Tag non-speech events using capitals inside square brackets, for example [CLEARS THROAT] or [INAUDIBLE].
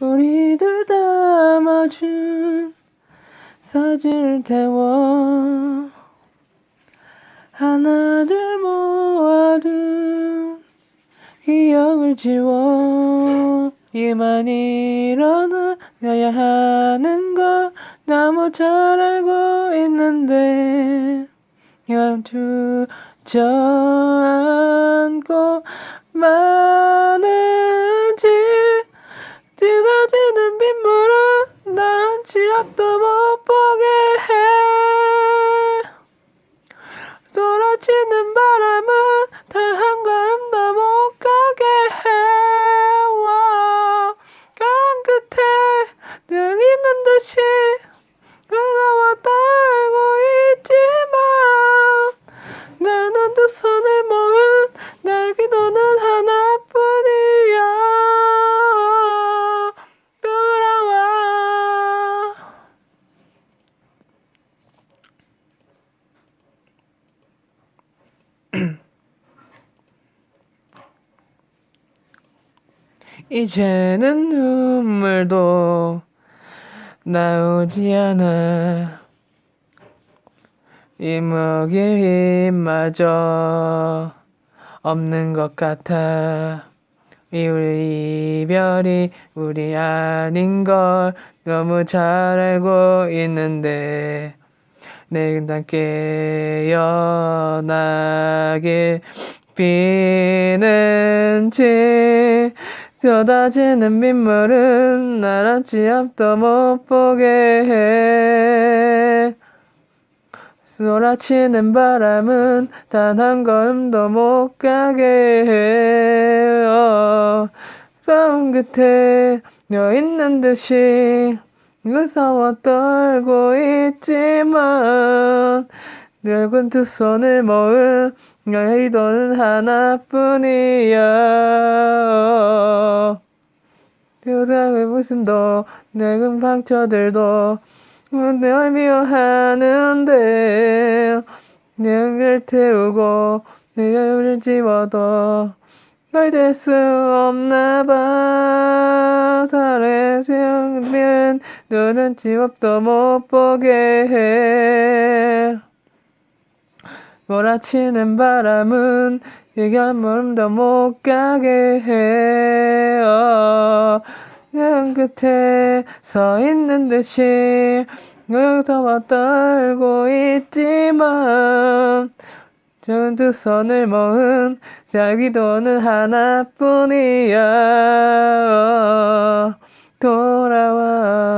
우리들 담아준 사진을 태워. 하나둘 모아둔 기억을 지워. 이만 일어나야 하는 걸 너무 잘 알고 있는데 연투 저안고 많은지 찢어지는 빗물은 난 지압도 못 보게 해 쏟아지는 바람은 다 한 걸음 더 못 가게 해 와, 가랑 끝에 늘 있는 듯이 그나마 알고 있지만 나는 두 손을 모은 날 기도는 하나뿐이야. 돌아와. [CLEARS THROAT] 이제는 눈물도 나오지 않아. 이목일 힘마저 없는 것 같아. 이 우리 이별이 우리 아닌 걸 너무 잘 알고 있는데 다 깨어나길 비는 지 쏟아지는 빗물은 나란지 앞도 못 보게 해. 쏟아치는 바람은 단 한 걸음도 못 가게 해. 어, 싸움 끝에 여 있는 듯이 무서워 떨고 있지만 늙은 두 손을 모은 너의 의도는 하나뿐이야 세상의 웃음도 늙은 상처들도 널 미워하는데 내를 태우고 내 얼굴을 지워도 널될 수 없나 봐. 사랑스러운 너는 지갑도 못 보게 해 몰아치는 바람은 여기 한 걸음도 못 가게 해 어, 그냥 끝에 서 있는 듯이 여기서 떨고 있지만 좋은 두 손을 모은 자기도는 하나뿐이야. 어, 돌아와